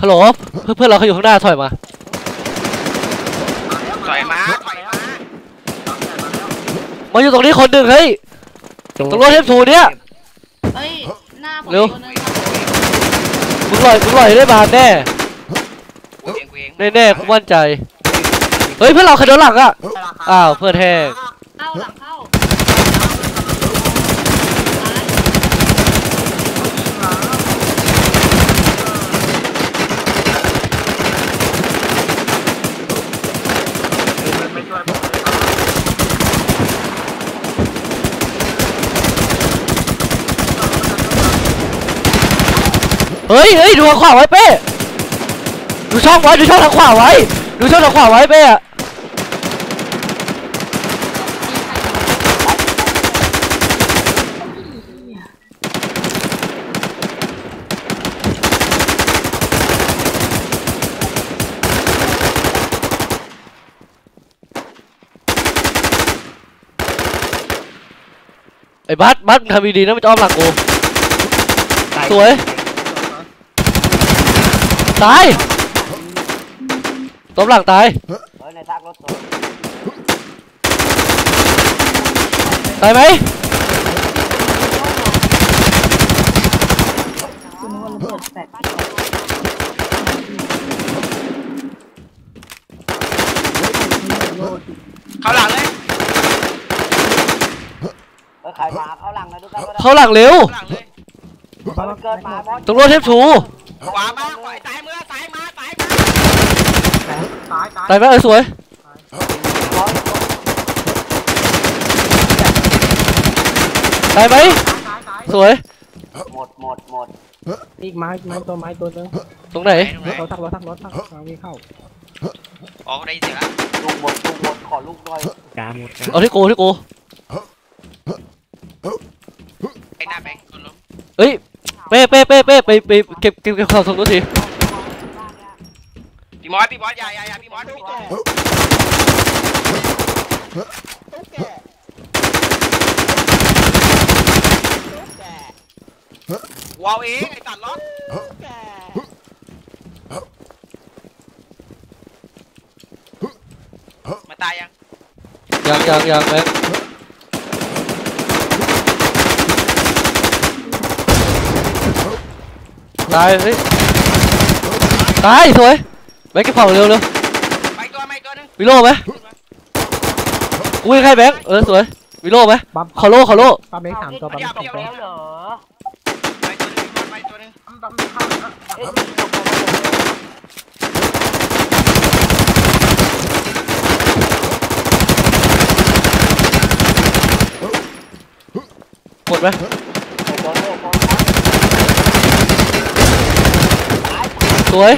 ฮัลโหลเพื่อนเพื่อนเราเขาอยู่ข้างหน้าถอยมาถอยมาถอยมามาอยู่ตรงนี้คนหนึ่งเฮ้ยตรงตรงรถเทพทูเนี่ยเอ้ยหน้าผมเร็วตัวนึงมึงลอยมึงลอยได้บานแน่กูเองกูเองแน่แน่ๆกูมั่นใจเฮ้ยเพื่อนเราใครโดนหลังอะอ้าวเพื่อนแห้งเข้าหลังเข้า ไม่ช่วยผม เฮ้ยเฮ้ยดูทางขวาไว้เป้ดูช่องไว้ดูช่องทางขวาไว้ดูช่องทางขวาไว้เป้อะไอ้บัสบัสมึงทำดีๆนะมันจะอ้อมหลังกูสวย ตายตบหลังตายเฮ้ยในซากรถสวนตายไหมคุณนึกว่าระเบิดแตกเข้าหลังเลยเฮ้ยใครมาเข้าหลังเลยทุกท่านก็ได้เข้าหลังเร็ว เข้าหลังเลย มันเกิดมาเพราะ ตรงรถเทพทู ขวามาขวาซ้ายมือซ้ายมาซ้ายมาตายตายตายไหมเออสวยตายไหมตายตายสวย หมดหมดหมดอีกไม้ไม้ตัวไม้ตัวนึงตรงไหนรถทักรถทักรถทักทางนี้เข้าออกได้เสียแล้วลูกหมดลูกหมดขอลูกหน่อยกาหมดเอาที่กูที่กูไอ้หน้าแบงค์คนล้มเอ้ย เป้เป้เป้เป้ไปไปเก็บเก็บเก็บข่าวส่งตัวทีพี่มอสพี่มอสอย่าอย่าอย่าพี่มอสพี่มอสว้าวเองไอ้ตัดล็อกมาตายยังยังยังยังแม็ ตายเฮ้ยตายสวยแม็กเก็บข่าวเร็วเร็วไปตัวไม่ตัวนึงวิโล่ไหมอุ้ยใครแบงค์เออสวยวิโล่ไหมปั๊มขอโล่ขอโล่ปั๊มเล็กสามตัวปั๊มเดี๋ยวสองเดี๋ยวตัวเดี๋ยวเหรอไปตัวนึงไปตัวนึงต้องเข้าเอ๊ะลงไปแล้วหมดไหม โดนโดนโดน ส วย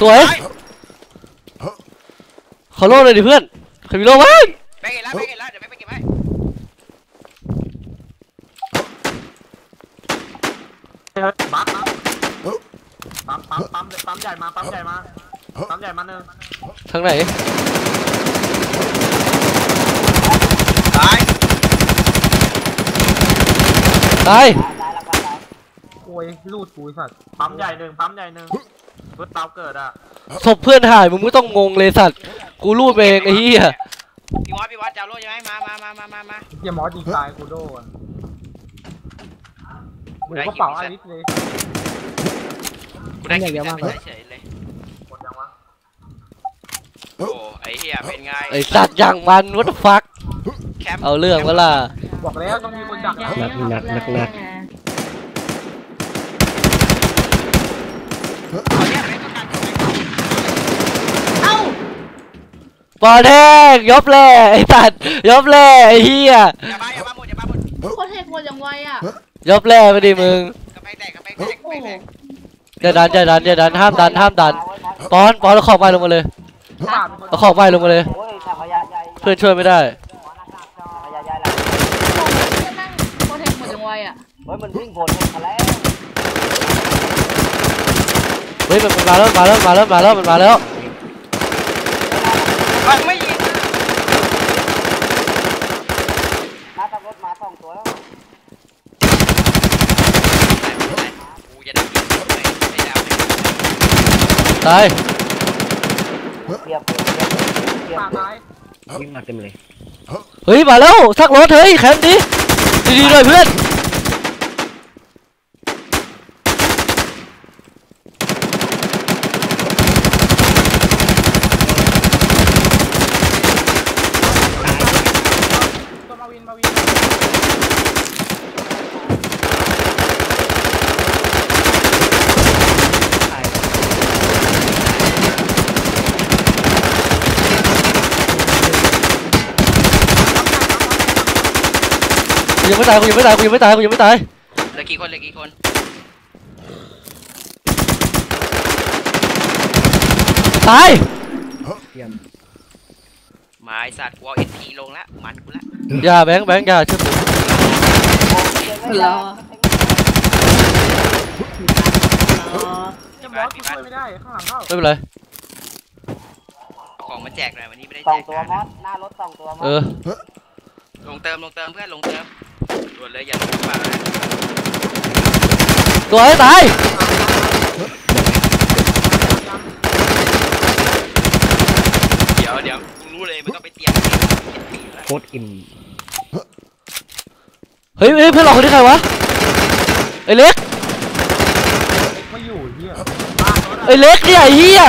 สวยไปขอโล่เลยดิเพื่อนใครมีโล่บ้างไปเก็บแล้วไปเก็บแล้วเดี๋ยวไปเก็บให้บัฟปั๊มปั๊มปั๊มปั๊มใหญ่มาปั๊มใหญ่มาปั๊มใหญ่มาหนึ่งทางไหน ตาย ตายตายละกันตาย โอ้ยลูดกูสัตว์ปั๊มใหญ่หนึ่งปั๊มใหญ่หนึ่งรถเตาเกิดอะศพเพื่อนหายมึงไม่ต้องงงเลยสัตว์กูรูดไปเองไอ้เหี้ยพี่มอสพี่มอสจะเอาโล่ใช่ไหมมามามามามามาเฮียมอสดีตายกูโดนหมูกระเป๋าอลิสเลยกูได้คิวแต่ไม่ได้เฉยเลยหมดยังวะโอ้ไอ้เหี้ยเป็นไงไอ้สัตว์อย่างมันวัตฟัก แคมป์เอาเรื่องเวล่ะบอกแล้วต้องมีคนดักหนักหนักหนักหนักเอาเนี่ยไม่ต้องการตัวไหนเอ้าปอแทงยบแล่ไอ้สัตว์ยบแล่ไอ้เหี้ยอย่าบ้าอย่าบ้าหมดอย่าบ้าหมดโคตรเทพหมดอย่างไวอะยบแล่ไปดิมึงกระแพงแตกกระแพงแตกกระโอ้แพงโหแตกอย่าดันอย่าดันอย่าดันห้ามดันห้ามดันปอนปอนเอาของไปลงมาเลยเอาของไปลงมาเลยโอ้ยถังขยะใหญ่เพื่อนช่วยไม่ได้ ถังขยะใหญ่ละ นั่งโคตรเทพหมดอย่าง ไวอะเฮ้ยมันวิ่งผลมาแล้วเฮ้ยมันมาแล้วมาแล้วมาแล้วมาแล้วมันมาแล้วมันไม่ยิงหน้าตำรถมาสองตัวแล้วกูจะได้กินเลยไม่ได้เอาไปตายเทียบเทียบเทียบเทียบปากตายวิ่งมาเต็มเลยเฮ้ยมาแล้วสักรถเฮ้ยแคมป์ดิดีๆหน่อยเพื่อน ตัวมาวินมาวิน กู ยังไม่ตายกูยังไม่ตายกูยังไม่ตายกูยังไม่ตายเหลือกี่คนเหลือกี่คนตายมาไอสัตว์กูเอาเอ็นพีลงละมันกูละอย่าแบงค์แบงค์อย่าเชื่อผมรอจะบอสกูช่วยไม่ได้ข้างหลังเข้าไม่เป็นไรเอาของมาแจกหน่อยวันนี้ไม่ได้สแจองกตัวมอสหน้ารถสองตัวมอเอสอลงเติมลงเติมเพื่อนลงเติม ด่วนเลยอย่าลงมานะตัวให้ตายเดี๋ยวเดี๋ยวกูรู้เลยมันต้องไปเตรียมโคตรอิ่มเฮ้ยเฮ้ยเพื่อนเราคนนี้ใครวะไอ้เล็กไม่อยู่เฮียไอ้เล็กเนี่ยไอ้เหี้ย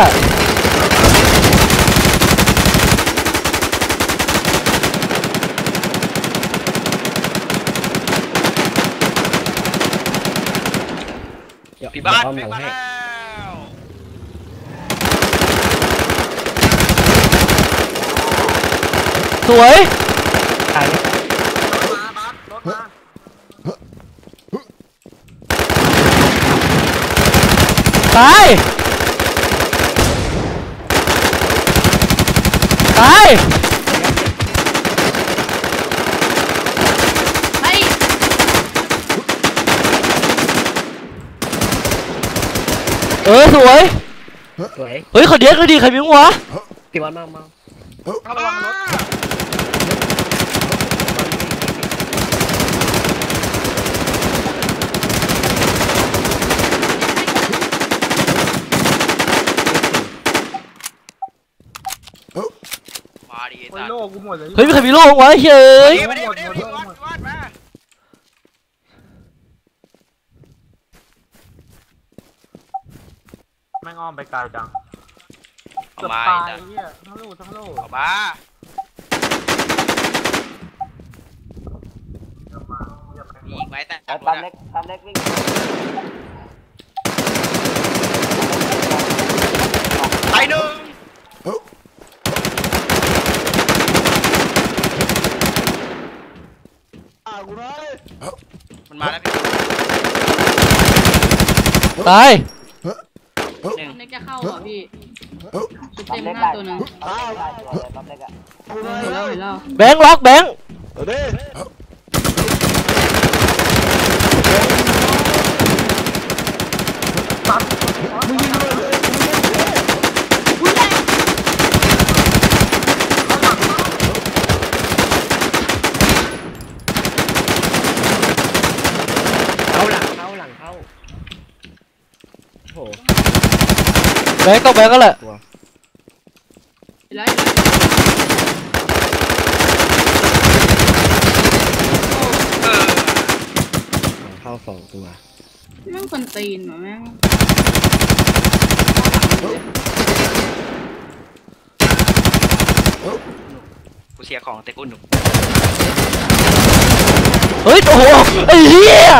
เดี๋ยว พี่ บ้านอ้อมไปหลังมาให้แล้วสวยตายไหมมาบัสรถมาตายตาย เฮ้ย เออสวยสวยเฮ้ยขอเดียกเลยดิใครมีมั้งวะตีบอลมามาเข้าระวังรถมาดิไอ้โอ้ยสัตว์โลกูหมดเลยเฮ้ยมีใครมีโล่บ้างวะเฮ้ย มาดิมาดิมาดิวัดวัดมา แม่ งอ้อมไปไกลจังเกือบตายเฮียทั้งลูกทั้งลูกเอามามีอีกไหมแต่ไอ้ปั๊มเล็กปั๊มเล็กวิ่งไปหนึ่งมันมาแล้วพี่ตาย งเล็กจะเข้าเหรอพี่ชุดปั๊เต็มมเล็กหน้าได้ตัวหนึงปั๊มเล็กได้ตัวเลยปั๊มเล็กอะเห็นแล้วเห็นแล้วแบงค์ล็อกแบงค์เข้าหลังเข้าหลังเข้าโอ้โหแบงค์ต้องแบงค์ก็แหละเห็นแล้วเห็ นแล้วเออหลังเข้าสองตัวแม่งคนตีนว่ะแม่งกูเสียของแต่กูหนุกเฮ้ยโอ้โหไอ้เหี้ย